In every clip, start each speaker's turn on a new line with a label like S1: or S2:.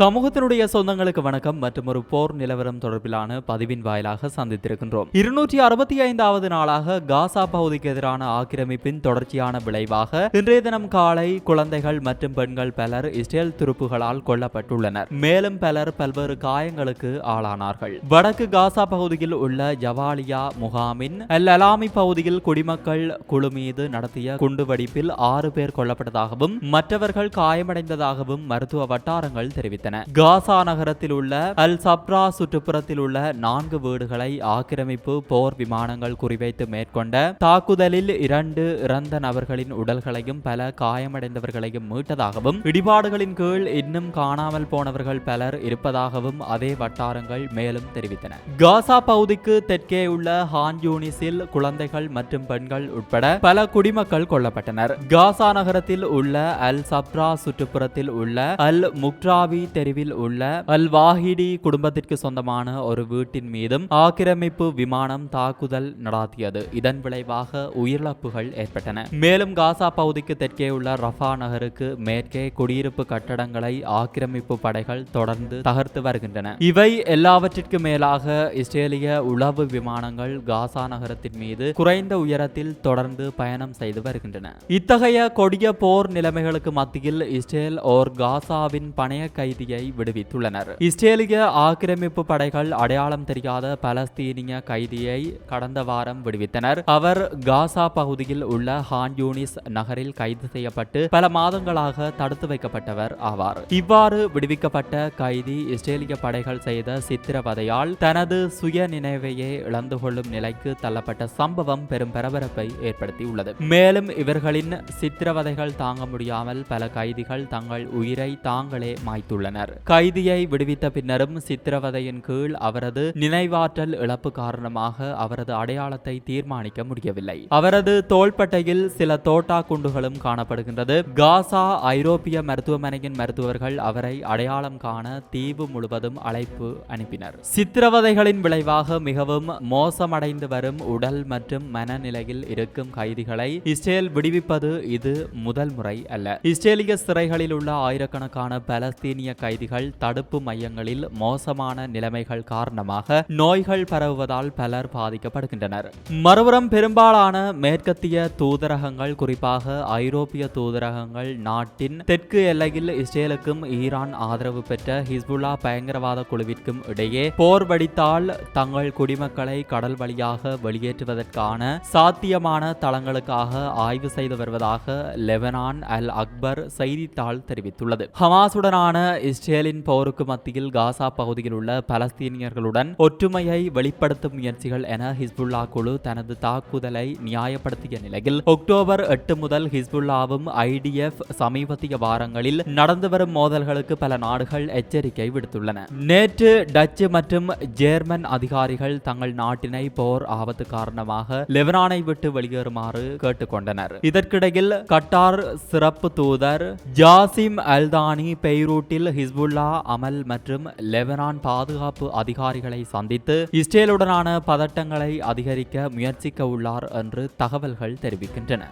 S1: சமூகத்தினுடைய சொந்தங்களுக்கு வணக்கம் மற்றும் ஒரு போர் நிலவரம் தொடர்பிலான பதிவின் வாயிலாக சந்தித்திருக்கின்றோம். இருநூற்றி அறுபத்தி ஐந்தாவது நாளாக காசா பகுதிக்கு எதிரான ஆக்கிரமிப்பின் தொடர்ச்சியான விளைவாக இன்றைய தினம் காலை குழந்தைகள் மற்றும் பெண்கள் பலர் இஸ்ரேல் துருப்புகளால் கொல்லப்பட்டுள்ளனர். மேலும் பலர் பல்வேறு காயங்களுக்கு ஆளானார்கள். வடக்கு காசா பகுதியில் உள்ள ஜவாலியா முகாமின் அல் அலாமி பகுதியில் குடிமக்கள் குழு மீது நடத்திய குண்டுவெடிப்பில் ஆறு பேர் கொல்லப்பட்டதாகவும் மற்றவர்கள் காயமடைந்ததாகவும் மருத்துவ வட்டாரங்கள் தெரிவித்தன. காசா நகரத்தில் உள்ள அல் சப்ரா சுற்றுப்புறத்தில் உள்ள நான்கு வீடுகளை ஆக்கிரமிப்பு போர் விமானங்கள் குறிவைத்து மேற்கொண்ட தாக்குதலில் இரண்டு இறந்த நபர்களின் உடல்களையும் பல காயமடைந்தவர்களையும் மீட்டதாகவும் இடிபாடுகளின் கீழ் இன்னும் காணாமல் போனவர்கள் பலர் இருப்பதாகவும் அதே வட்டாரங்கள் மேலும் தெரிவித்தன. காசா பகுதிக்கு தெற்கே உள்ள ஹான் யூனிஸில் குழந்தைகள் மற்றும் பெண்கள் உட்பட பல குடிமக்கள் கொல்லப்பட்டனர். காசா நகரத்தில் உள்ள அல் சப்ரா சுற்றுப்புறத்தில் உள்ள அல் முக்ராவி தெருவில் உள்ள அல் வாஹிடி குடும்பத்திற்கு சொந்தமான ஒரு வீட்டின் மீதும் ஆக்கிரமிப்பு விமானம் தாக்குதல் நடாத்தியது. இதன் விளைவாக உயிரிழப்புகள் ஏற்பட்டன. மேலும் காசா பகுதிக்கு தெற்கே உள்ள ரஃபா நகருக்கு மேற்கே குடியிருப்பு கட்டடங்களை ஆக்கிரமிப்பு படைகள் தொடர்ந்து தகர்த்து வருகின்றன. இவை எல்லாவற்றிற்கு மேலாக இஸ்ரேலிய உளவு விமானங்கள் காசா நகரத்தின் மீது குறைந்த உயரத்தில் தொடர்ந்து பயணம் செய்து வருகின்றன. இத்தகைய கொடிய போர் நிலைமைகளுக்கு மத்தியில் இஸ்ரேல் ஓர் காசாவின் பணைய கைதியை விடுவித்துள்ளனர். இஸ்ரேலிய ஆக்கிரமிப்பு படைகள் அடையாளம் தெரியாத பலஸ்தீனிய கைதியை கடந்த வாரம் விடுவித்தனர். அவர் காசா பகுதியில் உள்ள ஹான் யூனிஸ் நகரில் கைது செய்யப்பட்டு பல மாதங்களாக தடுத்து வைக்கப்பட்டவர் ஆவார். இவ்வாறு விடுவிக்கப்பட்ட கைதி இஸ்ரேலிய படைகள் செய்த சித்திரவதையால் தனது சுய நினைவையே இழந்து கொள்ளும் நிலைக்கு தள்ளப்பட்ட சம்பவம் பெரும் பரபரப்பை ஏற்படுத்தியுள்ளது. மேலும் இவர்களின் சித்திரவதைகள் தாங்க முடியாமல் பல கைதிகள் தங்கள் உயிரை தாங்களே மாய்த்துள்ளனர். கைதியை விடுவித்த பின்னரும் சித்திரவதையின் கீழ் அவரது நினைவாற்றல் இழப்பு காரணமாக அவரது அடையாளத்தை தீர்மானிக்க முடியவில்லை. அவரது தோள்பட்டையில் சில தோட்டா குண்டுகளும் காணப்படுகின்றது. காசா ஐரோப்பிய மருத்துவமனையின் மருத்துவர்கள் அவரை அடையாளம் காண தீவு முழுவதும் அழைப்பு அனுப்பினர். சித்திரவதைகளின் விளைவாக மிகவும் மோசமடைந்து வரும் உடல் மற்றும் மனநிலையில் இருக்கும் கைதிகளை இஸ்ரேல் விடுவிப்பது இது முதல் முறை அல்ல. இஸ்ரேலிய சிறைகளில் உள்ள ஆயிரக்கணக்கான பலஸ்தீனிய கைதிகள் தடுப்பு மையங்களில் மோசமான நிலைமைகள் காரணமாக நோய்கள் பரவுவதால் பலர் பாதிக்கப்படுகின்றனர். மறுபுறம் பெரும்பாலான மேற்கத்திய தூதரகங்கள் குறிப்பாக ஐரோப்பிய தூதரகங்கள் நாட்டின் தெற்கு எல்லையில் இஸ்ரேலுக்கும் ஈரான் ஆதரவு பெற்ற ஹிஸ்புல்லா பயங்கரவாத குழுவிற்கும் இடையே போர் வடித்தால் தங்கள் குடிமக்களை கடல் வழியாக வெளியேற்றுவதற்கான சாத்தியமான தளங்களுக்காக ஆய்வு செய்து வருவதாக லெபனான் அல் அக்பர் செய்தித்தாள் தெரிவித்துள்ளது. ஹமாசுடனான இஸ்ரேலின் போருக்கு மத்தியில் காசா பகுதியில் உள்ள பலஸ்தீனியர்களுடன் ஒற்றுமையை வெளிப்படுத்தும் முயற்சிகள் என ஹிஸ்புல்லா குழு தனது தாக்குதலை நியாயப்படுத்திய நிலையில் அக்டோபர் எட்டு முதல் ஹிஸ்புல்லாவும் ஐடிஎஃப் சமீபத்திய வாரங்களில் நடந்து வரும் மோதல்களுக்கு பல நாடுகள் எச்சரிக்கை விடுத்துள்ளன. நேற்று டச்சு மற்றும் ஜேர்மன் அதிகாரிகள் தங்கள் நாட்டினை போர் ஆபத்து காரணமாக லெபனானை விட்டு வெளியேறுமாறு கேட்டுக்கொண்டனர். இதற்கிடையில் கட்டார் சிறப்பு தூதர் ஜாசிம் அல்தானி பெய்ரூட்டில் ஹிஸ்புல்லா அமல் மற்றும் லெபனான் பாதுகாப்பு அதிகாரிகளை சந்தித்து இஸ்ரேலுடனான பதட்டங்களை அதிகரிக்க முயற்சிக்க உள்ளார் என்று தகவல்கள் தெரிவிக்கின்றன.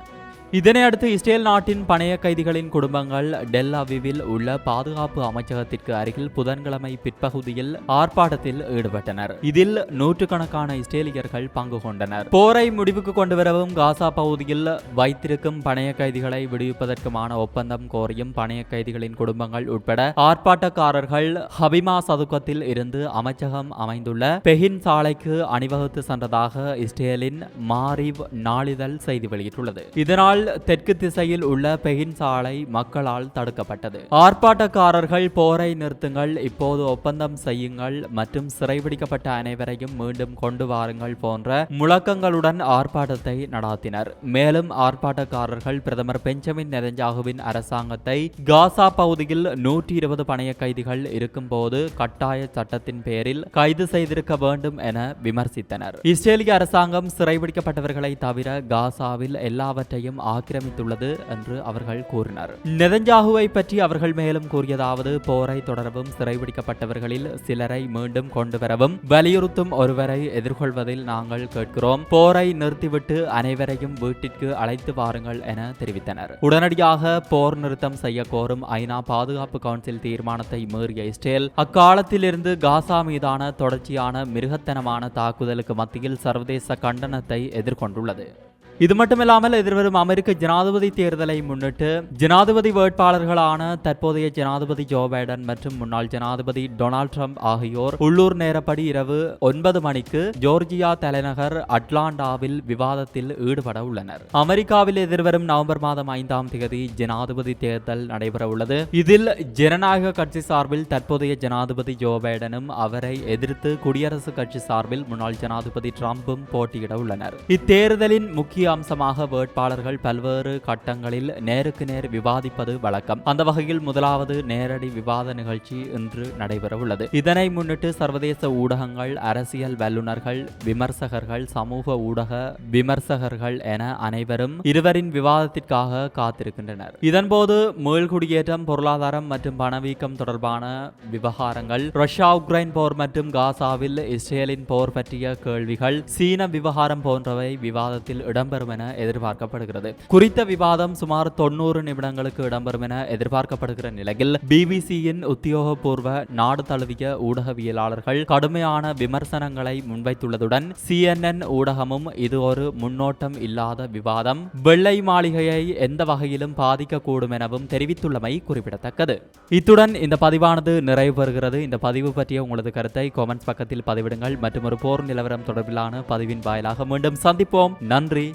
S1: இதனையடுத்து இஸ்ரேல் நாட்டின் பணைய கைதிகளின் குடும்பங்கள் டெல் அவிவில் உள்ள பாதுகாப்பு அமைச்சகத்திற்கு அருகில் புதன்கிழமை பிற்பகுதியில் ஆர்ப்பாட்டத்தில் ஈடுபட்டனர். இதில் நூற்றுக்கணக்கான இஸ்ரேலியர்கள் பங்கு கொண்டனர். போரை முடிவுக்கு கொண்டுவரவும் காசா பகுதியில் வைத்திருக்கும் பணைய கைதிகளை விடுவிப்பதற்குமான ஒப்பந்தம் கோரியும் பணைய கைதிகளின் குடும்பங்கள் உட்பட ஆர்ப்பாட்டக்காரர்கள் ஹபிமா சதுக்கத்தில் இருந்து அமைச்சகம் அமைந்துள்ள பெஹின் சாலைக்கு அணிவகுத்து சென்றதாக இஸ்ரேலின் மாரிவ் நாளிதழ் செய்தி வெளியிட்டுள்ளது. இதனால் தெற்கு திசையில் உள்ள பெகின் சாலை மக்களால் தடுக்கப்பட்டது. ஆர்ப்பாட்டக்காரர்கள் போரை நிறுத்துங்கள் இப்போது ஒப்பந்தம் செய்யுங்கள் மற்றும் சிறைபிடிக்கப்பட்ட அனைவரையும் மீண்டும் கொண்டு வாருங்கள் போன்ற முழக்கங்களுடன் ஆர்ப்பாட்டத்தை நடாத்தினர். மேலும் ஆர்ப்பாட்டக்காரர்கள் பிரதமர் பெஞ்சமின் நெதஞ்சாகுவின் அரசாங்கத்தை காசா பகுதியில் நூற்றி இருபது பணைய கைதிகள் இருக்கும் போது கட்டாய சட்டத்தின் பேரில் கைது செய்திருக்க வேண்டும் என விமர்சித்தனர். இஸ்ரேலிய அரசாங்கம் சிறைபிடிக்கப்பட்டவர்களை தவிர காசாவில் எல்லாவற்றையும் ஆக்கிரமித்துள்ளது என்று அவர்கள் கூறினர். நெதஞ்சாகுவை பற்றி அவர்கள் மேலும் கூறியதாவது போரை தொடரவும் சிறைபிடிக்கப்பட்டவர்களில் சிலரை மீண்டும் கொண்டுவரவும் வலியுறுத்தும் ஒருவரை எதிர்கொள்வதில் நாங்கள் கேட்கிறோம். போரை நிறுத்திவிட்டு அனைவரையும் வீட்டிற்கு அழைத்து வாருங்கள் என தெரிவித்தனர். உடனடியாக போர் நிறுத்தம் செய்ய கோரும் ஐநா பாதுகாப்பு கவுன்சில் தீர்மானத்தை மீறிய இஸ்ரேல் அக்காலத்திலிருந்து காசா மீதான தொடர்ச்சியான மிருகத்தனமான தாக்குதலுக்கு மத்தியில் சர்வதேச கண்டனத்தை எதிர்கொண்டுள்ளது. இது மட்டுமில்லாமல் எதிர்வரும் அமெரிக்க ஜனாதிபதி தேர்தலை முன்னிட்டு ஜனாதிபதி வேட்பாளர்களான தற்போதைய ஜனாதிபதி ஜோ பைடன் மற்றும் முன்னாள் ஜனாதிபதி டொனால்ட் ட்ரம்ப் ஆகியோர் உள்ளூர் நேரப்படி இரவு ஒன்பது மணிக்கு ஜோர்ஜியா தலைநகர் அட்லாண்டாவில் விவாதத்தில் ஈடுபட உள்ளனர். அமெரிக்காவில் எதிர்வரும் நவம்பர் மாதம் ஐந்தாம் தேதி ஜனாதிபதி தேர்தல் நடைபெற உள்ளது. இதில் ஜனநாயக கட்சி சார்பில் தற்போதைய ஜனாதிபதி ஜோ பைடனும் அவரை எதிர்த்து குடியரசுக் கட்சி சார்பில் முன்னாள் ஜனாதிபதி ட்ரம்ப்பும் போட்டியிட உள்ளனர். இத்தேர்தலின் முக்கிய அம்சமாக வேட்பாளர்கள் பல்வேறு கட்டங்களில் நேருக்கு நேர் விவாதிப்பது வழக்கம். அந்த வகையில் முதலாவது நேரடி விவாத நிகழ்ச்சி இன்று நடைபெறவுள்ளது. இதனை முன்னிட்டு சர்வதேச ஊடகங்கள் அரசியல் வல்லுநர்கள் விமர்சகர்கள் சமூக ஊடக விமர்சகர்கள் என அனைவரும் இருவரின் விவாதத்திற்காக காத்திருக்கின்றனர். இதன்போது மீள்குடியேற்றம் பொருளாதாரம் மற்றும் பணவீக்கம் தொடர்பான விவகாரங்கள் ரஷ்யா உக்ரைன் போர் மற்றும் காசாவில் இஸ்ரேலின் போர் பற்றிய கேள்விகள் சீன விவகாரம் போன்றவை விவாதத்தில் இடம்பெறும் என எதிர்பார்க்கப்படுகிறது. குறித்த விவாதம் சுமார் தொண்ணூறு நிமிடங்களுக்கு இடம்பெறும் என எதிர்பார்க்கப்படுகிற நிலையில் பிபிசியின் உத்தியோகபூர்வ நாடு தழுவிய ஊடகவியலாளர்கள் கடுமையான விமர்சனங்களை முன்வைத்துள்ளதுடன் சிஎன்என் ஊடகமும் இது ஒரு முன்னோட்டம் இல்லாத விவாதம். வெள்ளை மாளிகையை எந்த வகையிலும் பாதிக்கக்கூடும் எனவும் தெரிவித்துள்ளமை குறிப்பிடத்தக்கது. இத்துடன் இந்த பதிவானது நிறைவு பெறுகிறது. இந்த பதிவு பற்றிய உங்களது கருத்தை காமெண்ட்ஸ் பக்கத்தில் பதிவிடுங்கள். மற்றும் ஒரு போர் நிலவரம் தொடர்பிலான பதிவின் வாயிலாக மீண்டும் சந்திப்போம். நன்றி